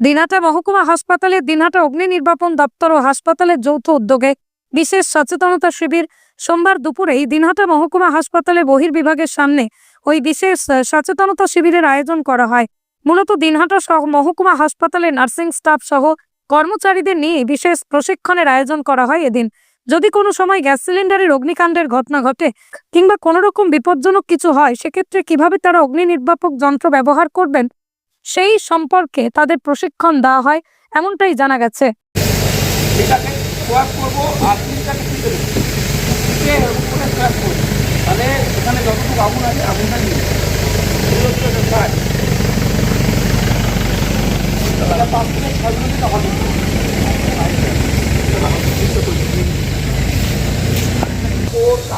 দিনহাটা মহকুমা হাসপাতালে দিনহাটা অগ্নি নির্বাপন দপ্তর ও হাসপাতালের যৌথ উদ্যোগে বিশেষ সচেতনতা শিবির। সোমবার দুপুরেই দিনহাটা মহকুমা হাসপাতালে বহির্বিভাগের সামনে ওই বিশেষ সচেতনতা শিবিরের আয়োজন করা হয়। মূলত দিনহাটা সহ মহকুমা হাসপাতালে নার্সিং স্টাফ সহ কর্মচারীদের নিয়ে বিশেষ প্রশিক্ষণের আয়োজন করা হয় এদিন। যদি কোনো সময় গ্যাস সিলিন্ডারের অগ্নিকাণ্ডের ঘটনা ঘটে কিংবা কোনো রকম বিপজ্জনক কিছু হয়, সেক্ষেত্রে কীভাবে তারা অগ্নি নির্বাপক যন্ত্র ব্যবহার করবেন সেই সম্পর্কে তাদের প্রশিক্ষণ দেওয়া হয়, এমনটাই জানা গেছে।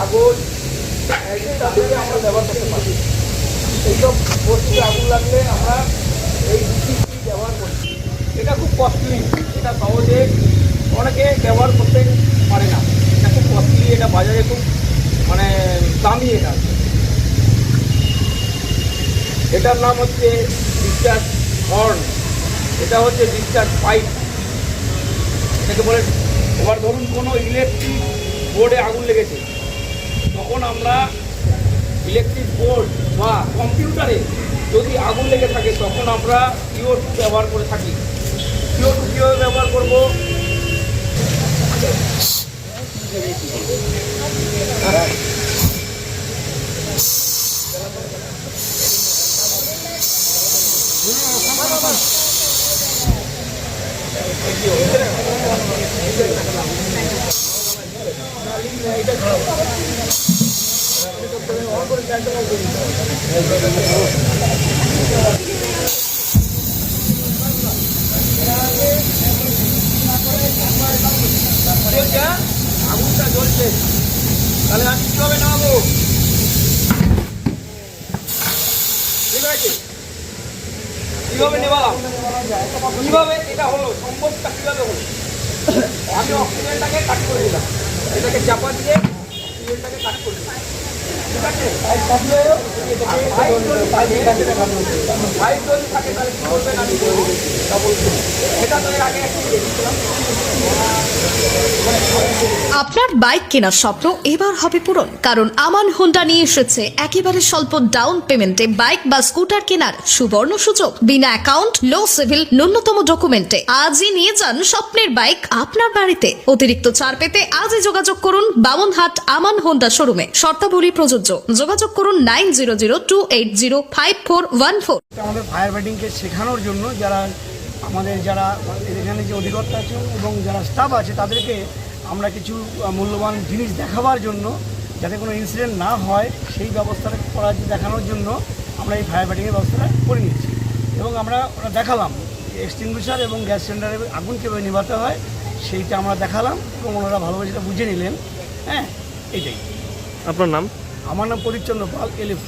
আগুন আছে কাগজ ব্যবহার করতে পারি। এইসব বস্তুতে আগুন লাগলে আমরা এই ডিসিপি ব্যবহার করছি। এটা খুব কস্টলি এটা সহজে অনেকে ব্যবহার করতে পারে না। এটা খুব কস্টলি এটা বাজারে খুব মানে দামি এটা। এটার নাম হচ্ছে ডিসচার্জ হর্ন এটা হচ্ছে ডিসচার্জ পাইপ এটাকে বলে, এবার ধরুন কোনো ইলেকট্রিক বোর্ডে আগুন লেগেছে। তখন আমরা ইলেকট্রিক বোর্ড বা কম্পিউটারে যদি আগুন লেগে থাকে, তখন আমরা টু ব্যবহার করে থাকি। টু কীভাবে ব্যবহার করব? চলছে হ্যাঁ? আগুনটা জ্বলছে তাহলে আমি কীভাবে নামাবো? ঠিক আছে। কীভাবে নেবালাম কীভাবে এটা হলো? সম্পদটা কীভাবে হলো? আমি অক্সিজেনটাকে কাট করে দিলাম। এটাকে চাপা দিয়ে অক্সিজেনটাকে কাট করে দিলাম। ঠিক আছে? যদি থাকে, তাহলে কী করবেন আমি এটা তো এর আগে একটু দেখছিলাম আপনার বাইক কেনার স্বপ্ন এবার হবে পূরণ। কারণ আমান হোন্ডা নিয়ে এসেছে একেবারে স্বল্প ডাউন পেমেন্টে বাইক বা স্কুটার কেনার সুবর্ণ সুযোগ। বিনা অ্যাকাউন্ট লো সিভিল ন্যূনতম ডকুমেন্টে আজই নিয়ে যান স্বপ্নের বাইক আপনার বাড়িতে। অতিরিক্ত ছাড় পেতে আজই যোগাযোগ করুন বামনহাট আমান হোন্ডা শোরুমে শর্তাবলী প্রযোজ্য। যোগাযোগ করুন nine zero zero two eight zero five four one four আমাদের ফায়ার শেখানোর জন্য যারা আমাদের যারা এখানে যে অধিকর্তা আছে এবং যারা স্টাফ আছে তাদেরকে আমরা কিছু মূল্যবান জিনিস দেখাবার জন্য যাতে কোনো ইনসিডেন্ট না হয় সেই ব্যবস্থাটা করার দেখানোর জন্য আমরা এই ফায়ার ফাইটিংয়ের ব্যবস্থাটা করে নিয়েছি। এবং আমরা ওটা দেখালাম। এক্সটিংগুইশার এবং গ্যাস সিলিন্ডারে আগুন কীভাবে নিভাতে হয় সেইটা আমরা দেখালাম এবং ওনারা ভালোভাবে সেটা বুঝে নিলেন। হ্যাঁ এটাই আপনার নাম? আমার নাম পরিচ্ছন্ন পাল এলিফ